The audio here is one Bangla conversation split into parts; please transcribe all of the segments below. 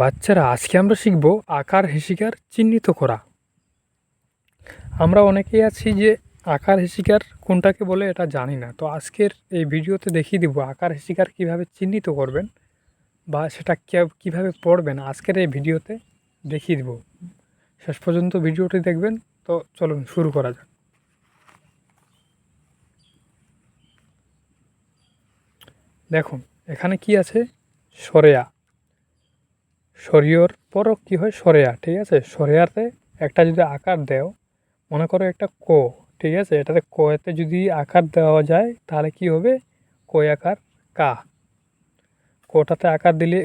বাচ্চারা, আজকে আমরা শিখব আকার হিসিকার চিহ্নিত করা। আমরা অনেকেই আছি যে আকার হিসিকার কোনটাকে বলে এটা জানি না। তো আজকের এই ভিডিওতে দেখিয়ে দিব আকার হিসিকার কীভাবে চিহ্নিত করবেন বা সেটা কীভাবে পড়বেন আজকের এই ভিডিওতে দেখিয়ে দিব। শেষ পর্যন্ত ভিডিওটি দেখবেন, তো চলুন শুরু করা যাক। দেখুন, এখানে কি আছে? সরেয়া। শরীয়র পরও কী হয়? সরেয়া, ঠিক আছে? সরেয়াতে একটা যদি আকার দেও, মনে করো একটা ক, ঠিক আছে? এটাতে কয়েতে যদি আকার দেওয়া যায়, তাহলে কি হবে? কয় আকার কা। কোটাতে আকার দিলে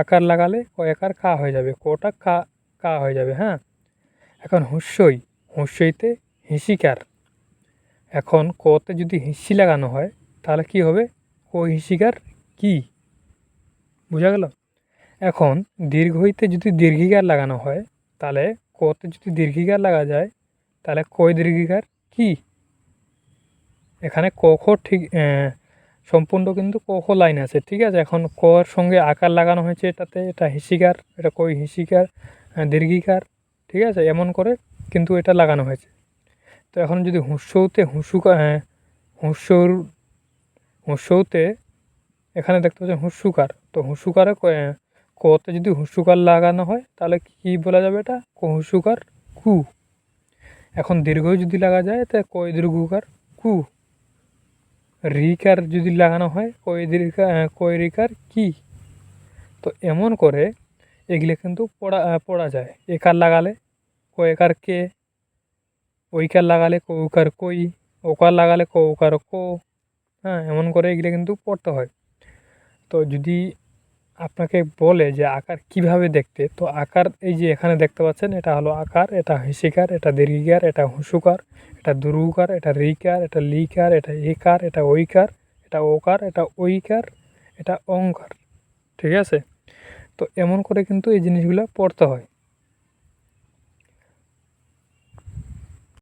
আকার লাগালে কয় আকার কা হয়ে যাবে? কোটা কা কা হয়ে যাবে হ্যাঁ? এখন হুস্যই, হুস্যইতে হিসিকার। এখন কতে যদি হিসি লাগানো হয়, তাহলে কি হবে? ক হিসিকার কি? বোঝা গেল? এখন দীর্ঘইতে যদি দীর্ঘিকার লাগানো হয় তাহলে কতে যদি দীর্ঘিকার লাগা যায় তাহলে কয় দীর্ঘিকার? কি? এখানে ক খ ঠিক সম্পূর্ণ কিন্তু ক খ লাইন আছে ঠিক আছে? এখন কর সঙ্গে আকার লাগানো হয়েছে এটাতে এটা হিসিকার এটা কই হিসিকার দীর্ঘিকার ঠিক আছে? এমন করে কিন্তু এটা লাগানো হয়েছে। তো এখন যদি হুস্যৌতে হুসুকা হুস্যর হুস্যৌতে এখানে দেখতে পাচ্ছেন হুস্যুকার তো আহ, কতে যদি হুস্যুকার লাগানো হয়, তাহলে কি বলা যাবে এটা? ক হুস্যুকার কু। এখন দীর্ঘ যদি লাগা যায়, তা কয় দীর্ঘকার কু। রিকার যদি লাগানো হয়, কয় দীর্ঘ কয় রিকার কি? তো এমন করে এগুলো কিন্তু পড়া পড়া যায়। একার লাগালে কয়েকার কে? ওইকার লাগালে কৌকার কই? ওকার লাগালে কৌকার কো। হ্যাঁ এমন করে এগুলো কিন্তু পড়তে হয়। তো যদি আপনাকে বলে যে আকার কীভাবে দেখতে? তো আকার এই যে এখানে দেখতে পাচ্ছেন, এটা হলো আকার, এটা হিসিকার, এটা দীর্ঘিকার, এটা হুঁসুকার এটা দুরুকার, এটা রিকার এটা লিকার, এটা একার, এটা ওইকার এটা ওকার, এটা ওইকার এটা অঙ্কার, ঠিক আছে? তো এমন করে কিন্তু এই জিনিসগুলো পড়তে হয়।